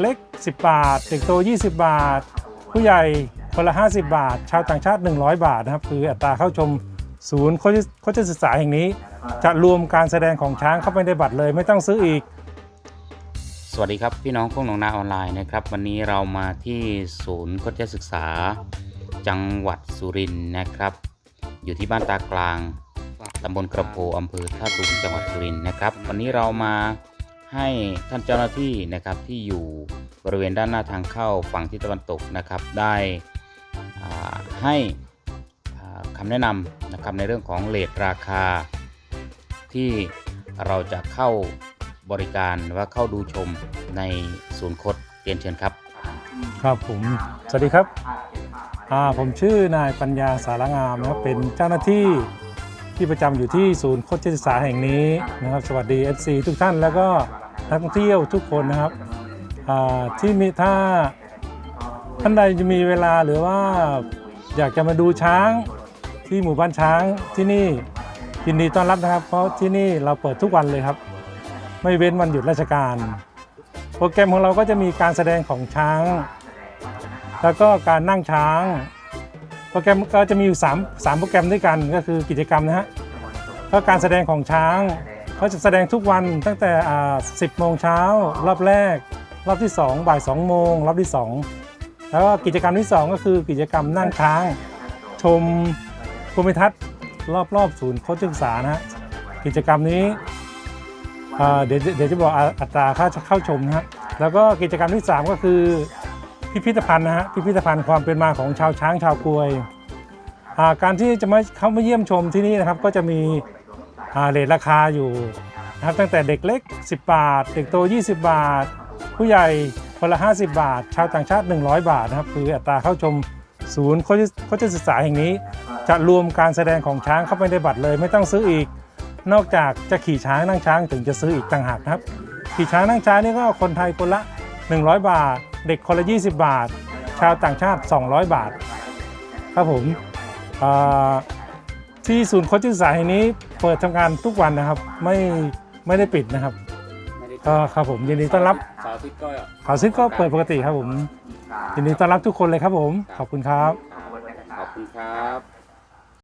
เล็ก 10 บาท เด็กโต 20 บาท ผู้ใหญ่คนละ 50 บาท ชาวต่างชาติ 100 บาทนะครับ คืออัตราเข้าชมศูนย์โคชศึกษาแห่งนี้ จะรวมการแสดงของช้างเข้าไปในบัตรเลย ไม่ต้องซื้ออีก สวัสดีครับ พี่น้องพวกหนองนาออนไลน์นะครับ วันนี้เรามาที่ศูนย์โคชศึกษา จังหวัดสุรินทร์นะครับ อยู่ที่บ้านตากลางตำบลกระโพอำเภอท่าตูมจังหวัดสุรินทร์นะครับ วันนี้เรามา ให้ท่านเจ้าหน้าที่นะครับที่อยู่บริเวณด้านหน้าทางเข้าฝั่งทิศตะวันตกนะครับ ได้ให้คำแนะนำนะครับในเรื่องของเลทราคา ที่เราจะเข้าบริการหรือว่าเข้าดูชมในศูนย์คดเรียนเชิญครับ ครับผมสวัสดีครับผมชื่อนายปัญญาสารงามนะครับเป็นเจ้าหน้าที่ ที่ประจำอยู่ที่ศูนย์โคชศึกษาแห่งนี้นะครับ สวัสดี FC ทุกท่านแล้วก็นักท่องเที่ยวทุกคนนะครับอ่าที่มีถ้าท่านใดจะมีเวลาหรือว่าอยากจะมาดูช้างที่หมู่บ้านช้างที่นี่ยินดีต้อนรับนะครับ เพราะที่นี่เราเปิดทุกวันเลยครับ ไม่เว้นวันหยุดราชการ โปรแกรมของเราก็จะมีการแสดงของช้าง แล้วก็การนั่งช้าง โปรแกรมก็จะมีอยู่3 3โปรแกรมด้วยกันก็คือกิจกรรมนะฮะก็การแสดงของช้างเขาจะแสดงทุกวันตั้งแต่ 10 โมงเช้ารอบแรก รอบที่ 2 บ่าย 2 โมง รอบที่ 2 แล้วก็กิจกรรมที่ 2 ก็คือกิจกรรมนั่งช้าง ชมภูมิทัศน์รอบๆศูนย์โคชศึกษานะฮะกิจกรรมนี้เดี๋ยวเดี๋ยวจะบอกอัตราค่าเข้าชมนะฮะแล้วก็กิจกรรมที่ 3 ก็คือ พิพิธภัณฑ์นะฮะพิพิธภัณฑ์ความเป็นมาของชาวช้างชาวกลวย การที่จะมาเข้ามาเยี่ยมชมที่นี่นะครับ ก็จะมีเรทราคาอยู่นะครับตั้งแต่เด็กเล็ก 10 บาท เด็กโต 20 บาท ผู้ใหญ่คนละ 50 บาท ชาวต่างชาติ 100 บาทนะครับคืออัตราเข้าชมศูนย์โคชโคชศึกษาแห่งนี้ จะรวมการแสดงของช้างเข้าไปในบัตรเลย ไม่ต้องซื้ออีก นอกจากจะขี่ช้างนั่งช้างถึงจะซื้ออีกต่างหากนะครับ ขี่ช้างนั่งช้างนี่ก็คนไทยคนละ 100 บาท เด็กคนละ 20 บาท ชาวต่างชาติ 200 บาท ครับผมอ่าที่ศูนย์โคชศึกษาแห่งนี้เปิดทำการทุกวันนะครับ ไม่ไม่ได้ปิดนะครับไม่ได้ก็ครับผมยินดีต้อนรับเสาร์อาทิตย์ก็ข่าวซิดก็เปิดปกติครับผมยินดีต้อนรับทุกคนเลยครับผม ขอบคุณครับ ขอบคุณครับ